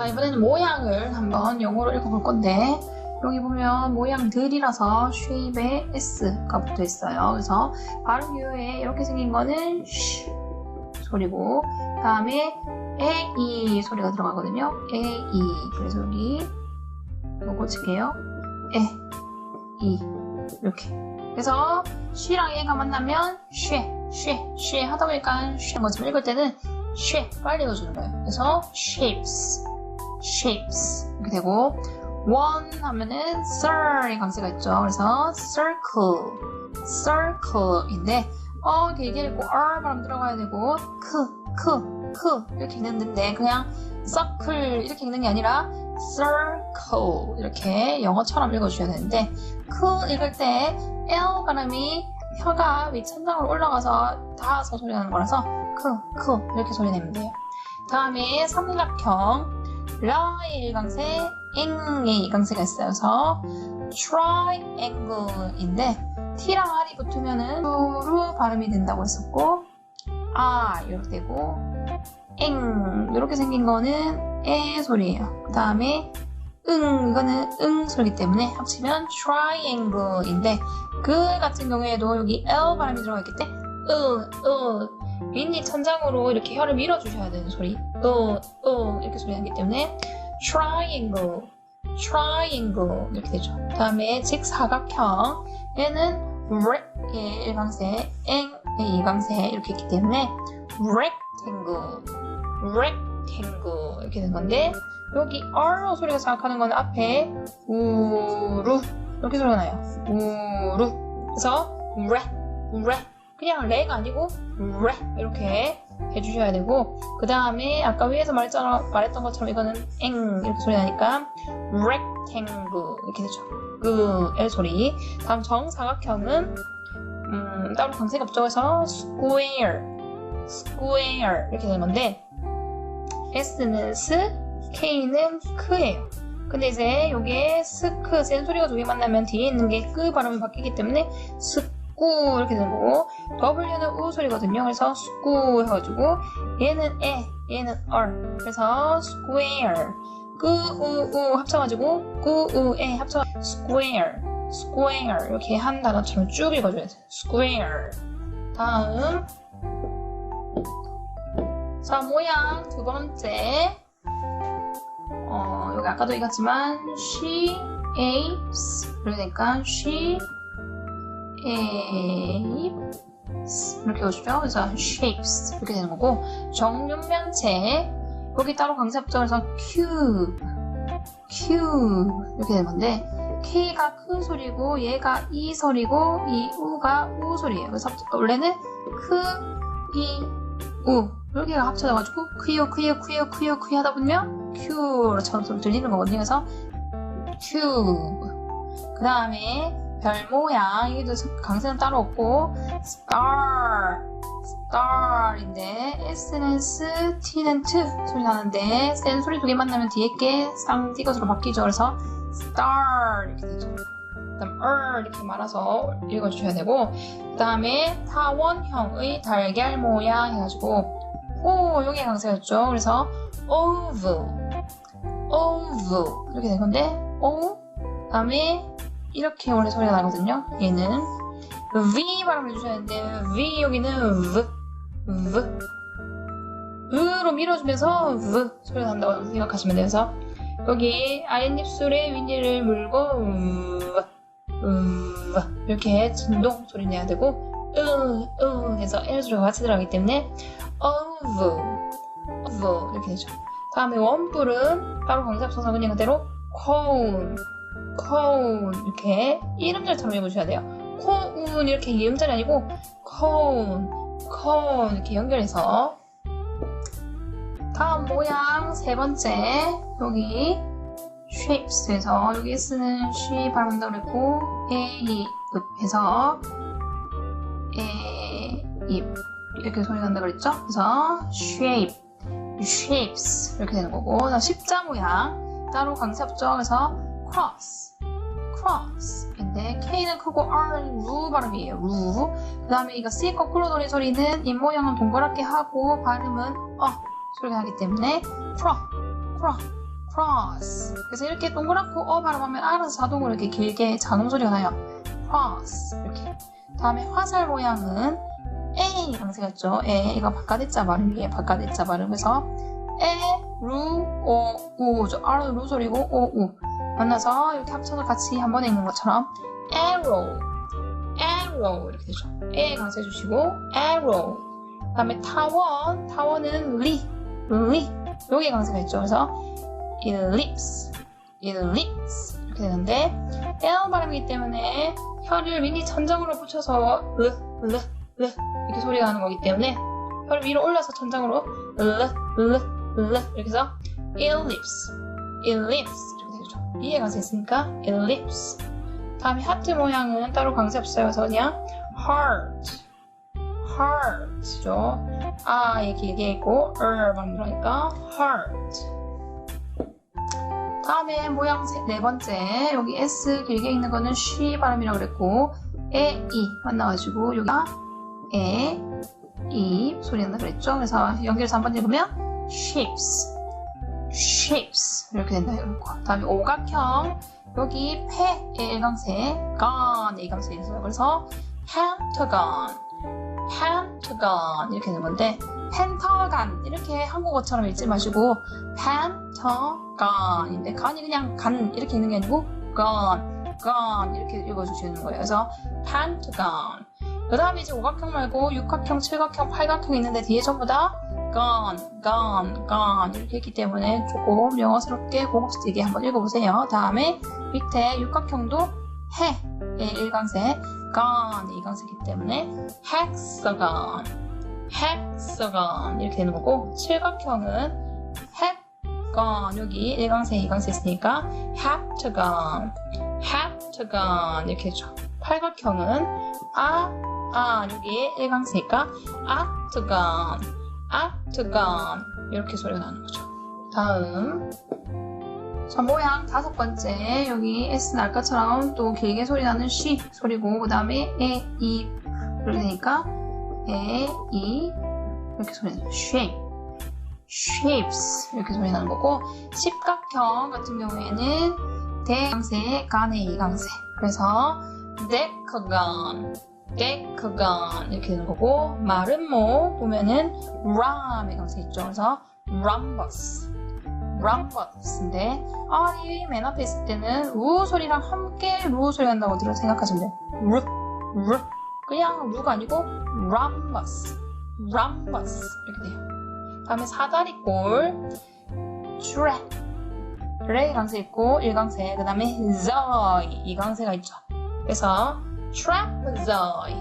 자, 이번에는 모양을 한번 영어로 읽어볼 건데, 여기 보면 모양들이라서 shape에 s가 붙어 있어요. 그래서 발음 이후에 이렇게 생긴 거는 sh 소리고, 그 다음에 a, e 소리가 들어가거든요. a, e. 그래서 여기 요거 칠게요. 에, 이. 이렇게. 그래서 she랑 e가 만나면 she, she, she 하다 보니까 she인 것처럼 읽을 때는 she 빨리 넣어주는 거예요. 그래서 shapes, shapes 이렇게 되고 one 하면은 sir의 강세가 있죠. 그래서 circle, circle인데 어 이렇게 얘기했고 r 발음 들어가야 되고 크, 크, 크 이렇게 읽는데 그냥 circle 이렇게 읽는 게 아니라 circle 이렇게 영어처럼 읽어주셔야 되는데 크 읽을 때 L 발음이 혀가 윗천장으로 올라가서 닿아서 소리 나는 거라서 크, 크 이렇게 소리 내면 돼요. 다음에 삼각형 라의 일강세, 앵의 이강세가 있어요. 그래서 triangle인데 T랑 R이 붙으면은 루 발음이 된다고 했었고 아 이렇게 되고 앵 이렇게 생긴 거는 에 소리예요. 그 다음에 응 이거는 응 소리기 때문에 합치면 triangle인데 그 같은 경우에도 여기 L 발음이 들어가 있기 때문에 으, 으 윗니 천장으로 이렇게 혀를 밀어주셔야 되는 소리 으, 으 이렇게 소리 나기 때문에 triangle triangle 이렇게 되죠. 그 다음에 직사각형 얘는 rec의 일강세, 앵의 이강세 이렇게 있기 때문에 rectangle rectangle 이렇게 된 건데 여기 R로 소리가 생각하는 건 앞에 우루 이렇게 소리가 나요. 우루 그래서 레, 레 그냥 레가 아니고 레 이렇게 해주셔야 되고 그 다음에 아까 위에서 말했잖아, 말했던 것처럼 이거는 앵 이렇게 소리 나니까 rectangle 이렇게 되죠. 그 L 소리 다음 정사각형은 음, 따로 강세가 없죠. 그래서 square square 이렇게 되는 건데 S는 스, K는 크예요. 근데 이제 요게 스크 센 소리가 두 개 만나면 뒤에 있는 게 끄 발음이 바뀌기 때문에 스 꾸 이렇게 되는 거고 W는 우 소리거든요. 그래서 스꾸 해가지고 얘는 에, 얘는 얼. 그래서 square 끄우우 합쳐가지고 꾸우에 합쳐 square square 이렇게 한 단어처럼 쭉 읽어줘야 돼요. square 다음 자, 모양 두 번째. 어, 여기 아까도 읽었지만, she apes. 그러니까, she apes. 이렇게 오시죠. 그래서, shapes. 이렇게 되는 거고, 정육면체. 여기 따로 강세합죠. 그래서, cube. 이렇게 되는 건데, K가 크 소리고, 얘가 이 소리고, 이 우가 우 소리예요. 그래서, 원래는 크, 이, 우. 여기가 합쳐져가지고 퀴어 퀴어 퀴어 퀴어 퀴 하다 보면 큐처럼 소리 들리는 거거든요. 그래서 큐브 그 다음에 별 모양 여기도 강세는 따로 없고 star star인데 s는 s, t는 t 소리 나는데 센 소리 두 개 만나면 뒤에 게 쌍띠 것으로 바뀌죠. 그래서 star 이렇게 되죠. 그다음 er 이렇게 말아서 읽어주셔야 되고 그 다음에 타원형의 달걀 모양 해가지고 오 여기 강세였죠. 그래서 oval, oval 이렇게 된 건데 o 다음에 이렇게 원래 소리가 나거든요. 얘는 v 발음을 해주셔야 되는데 v 여기는 v, v 으로 밀어주면서 v 소리가 난다고 생각하시면. 그래서 여기 아랫입술에 윗니를 물고 v, v 이렇게 진동 소리 내야 되고 으, 으 해서 L 소리가 같이 들어가기 때문에 of, of 이렇게 되죠. 다음에 원뿔은 따로 강세 합쳐서 그냥 그대로 cone, cone 이렇게 이름절처럼 읽으셔야 돼요. 코운 이렇게 이음절이 아니고 cone, cone 이렇게 연결해서 다음 모양 세 번째 여기 shapes에서 여기 쓰는 she 발음한다고 그랬고 a 읍해서 에, 입 이렇게 소리 난다 그랬죠? 그래서 shape, shapes 이렇게 되는 거고 자, 십자 모양 따로 강세 없죠? 그래서 cross, cross인데 K는 크고 R은 루 발음이에요. 루. 그 다음에 이거 C 거꾸로 돌린 소리는 입 모양은 동그랗게 하고 발음은 어 소리가 나기 때문에 cro, cro, cross. 그래서 이렇게 동그랗고 어 발음하면 알아서 자동으로 이렇게 길게 잔음 소리가 나요. cross 이렇게. 다음에 화살 모양은 A 강세가 있죠. 에 이거 바깥의자 발음이에요. 바깥의자 발음. 그래서 에, 루, 오, 우. 저 R, 루 소리고 오, 우. 만나서 이렇게 합쳐서 같이 한 번에 읽는 것처럼 arrow, arrow 이렇게 되죠. 에 강세 주시고 arrow. 그다음에 타원, 타원은 리, 리. 여기에 강세가 있죠. 그래서 ellipse, ellipse 이렇게 되는데 L 발음이기 때문에 혀를 윗니 천장으로 붙여서 으, 으, 으 이렇게 소리가 나는 거기 때문에 혀를 위로 올려서 천장으로 으, 으, 으 이렇게 해서 ellipse, ellipse 이렇게 되죠. 이해 강세 있으니까 ellipse. 다음에 하트 모양은 따로 강세 없어요. 그냥 heart, heart죠. 아, 예, 길게 있고, er 발음 들어가니까 heart. 다음에 모양 세, 네 번째 여기 S 길게 읽는 거는 she 발음이라고 그랬고 에, 이 만나가지고 여기가 에, 이 소리 난다 그랬죠 그래서 연결해서 한번 읽으면 shapes shapes 이렇게 된다 이렇게 다음에 오각형. 여기 폐 일강세 건 일강세 있어요 그래서 pentagon. Pentagon. 이렇게 되는 건데 펜타간 이렇게 한국어처럼 읽지 마시고 펜타간인데 간이 그냥 간 이렇게 읽는 게 아니고 건, 건 이렇게 읽어주시는 거예요. 그래서 펜타간 그 다음에 이제 오각형 말고 육각형, 칠각형, 팔각형 있는데 뒤에 전부 다 건, 건, 건 이렇게 했기 때문에 조금 영어스럽게 고급스럽게 한번 읽어보세요. 다음에 밑에 육각형도 해, 예, 일강세, 건, 이강세이기 때문에 hexagon hexagon 이렇게 되는 거고 칠각형은 hexagon 여기 1강세 2강세 있으니까 heptagon heptagon 이렇게 되죠 팔각형은 아, 아 여기 1강세니까 octagon octagon 이렇게 소리가 나는 거죠. 다음. 자, 모양 다섯 번째. 여기 S 날까처럼 또 길게 소리 나는 쉬 소리고 그 다음에 에, 이. 되니까 에, 이. 이렇게 소리 나요. shape, shapes. 이렇게 소리 나는 거고 십각형 같은 경우에는 대강세, 간의 이강세. 그래서 decagon, decagon 이렇게 되는 거고 마른 모 보면은 ram의 강세 있죠. 그래서 rhombus, rhombus인데 R이 맨 앞에 있을 때는 우 소리랑 함께 루 소리 난다고 들어 생각하시면 돼요. 루, 루. 그냥 루가 아니고 rhombus, rhombus 이렇게 돼요. 다음에 사다리꼴, 트랩, 레 강세 있고 1강세, 그 다음에 zoi 2강세가 있죠. 그래서 trapezoid,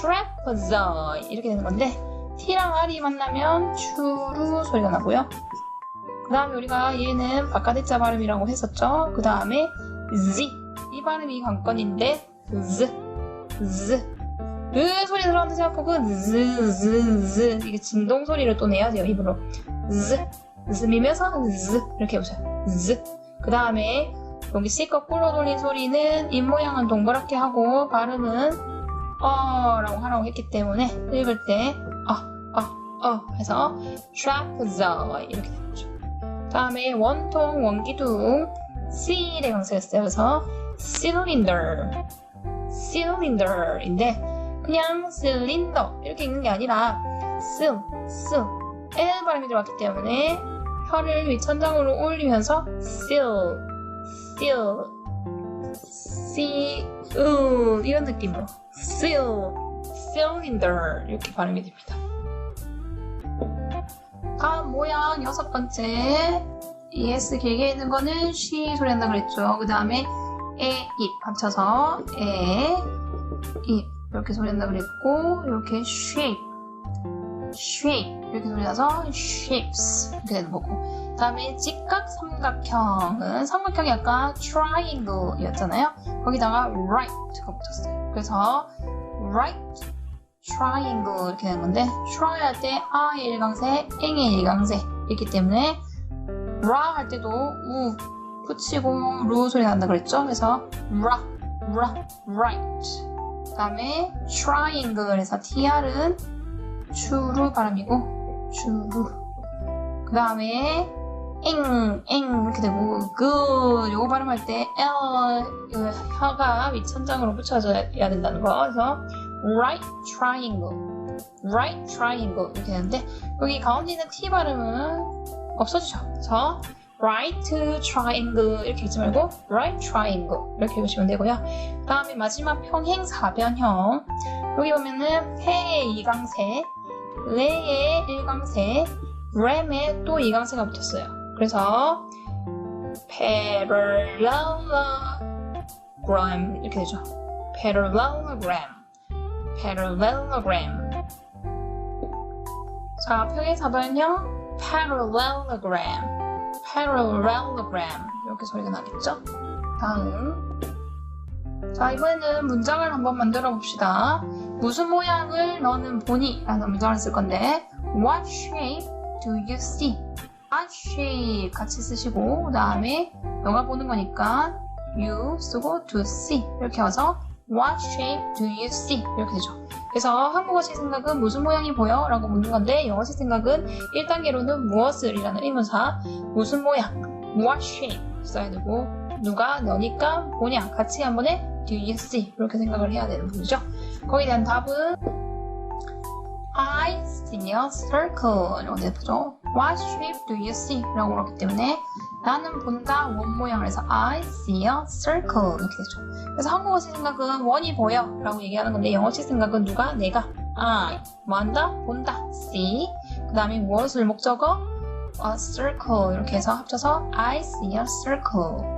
trapezoid 이렇게 되는 건데 T랑 R이 만나면 추루 소리가 나고요. 그 다음에 우리가 얘는 바깥의자 발음이라고 했었죠. 그 다음에 Z. 이 발음이 관건인데 Z. Z. 으 소리 들어간다 생각하고 Z Z Z. 이게 진동 소리를 또 내야 돼요 입으로. Z. Z 미면서 Z. 이렇게 해보세요. Z. 그 다음에 여기 C 거꾸로 돌린 소리는 입 모양은 동그랗게 하고 발음은 어 라고 하라고 했기 때문에 읽을 때 어, 어, 어 해서 trapezoid 이렇게 되는 거죠. 다음에 원통 원기둥 C의 강세였어요 그래서 cylinder cylinder인데 그냥 실린더 이렇게 읽는 게 아니라 쓰, 쓰 L 발음이 들어갔기 때문에 혀를 윗천장으로 올리면서 seal 이런 느낌으로 seal, cylinder 이렇게 발음이 됩니다. 다음 모양 여섯 번째. ES 길게 있는 거는 쉬 소리 난다 그랬죠. 그 다음에 에, 입 합쳐서 에, 입 이렇게 소리 난다 그랬고 이렇게 shape. 이렇게 소리 나서 shapes. 이렇게 되는 거고 다음에 직각 삼각형은 삼각형이 아까 triangle이었잖아요. 거기다가 right가 붙었어요. 그래서 right triangle 이렇게 되는 건데 try 할 때 아의 일강세, 앵의 일강세 있기 때문에 ra 할 때도 우 붙이고 루 소리 난다 그랬죠? 그래서 ra, ra, right. 그 다음에 triangle에서 tr은 추루 발음이고 추루. 그 다음에 잉, 잉 이렇게 되고 good 요거 발음할 때 L 그 혀가 밑천장으로 붙여져야 된다는 거. 그래서 right triangle right triangle 이렇게 되는데 여기 가운데 있는 T 발음은 없어지죠. 그래서 right triangle 이렇게 읽지 말고 right triangle 이렇게 읽으시면 되고요. 그 다음에 마지막 평행사변형. 여기 보면은 해의 이강세 레의 일강세 램에 또 이강세가 붙었어요 그래서 parallelogram 이렇게 되죠. parallelogram, parallelogram. 자, 평행사변형 parallelogram, parallelogram 이렇게 소리가 나겠죠? 다음. 자, 이번에는 문장을 한번 만들어 봅시다. 무슨 모양을 너는 보니? 라는 문장을 쓸 건데 What shape do you see? Shape 같이 쓰시고 그 다음에 너가 보는 거니까 you 쓰고 to see 이렇게 와서 What shape do you see? 이렇게 되죠. 그래서 한국어식 생각은 무슨 모양이 보여? 라고 묻는 건데 영어식 생각은 1단계로는 무엇을 이라는 의문사 무슨 모양 What shape 써야 되고 누가 너니까 뭐냐 같이 한 번에 do you see 이렇게 생각을 해야 되는 부분이죠. 거기에 대한 답은 I see a circle 이라고 되죠. What shape do you see? 라고 그렇기 때문에 나는 본다 원 모양을 해서 I see a circle 이렇게 되죠. 그래서 한국어식 생각은 원이 보여 라고 얘기하는 건데 영어식 생각은 누가? 내가 I 뭐 한다? 본다 see 그 다음에 무엇을 목적어? a circle 이렇게 해서 합쳐서 I see a circle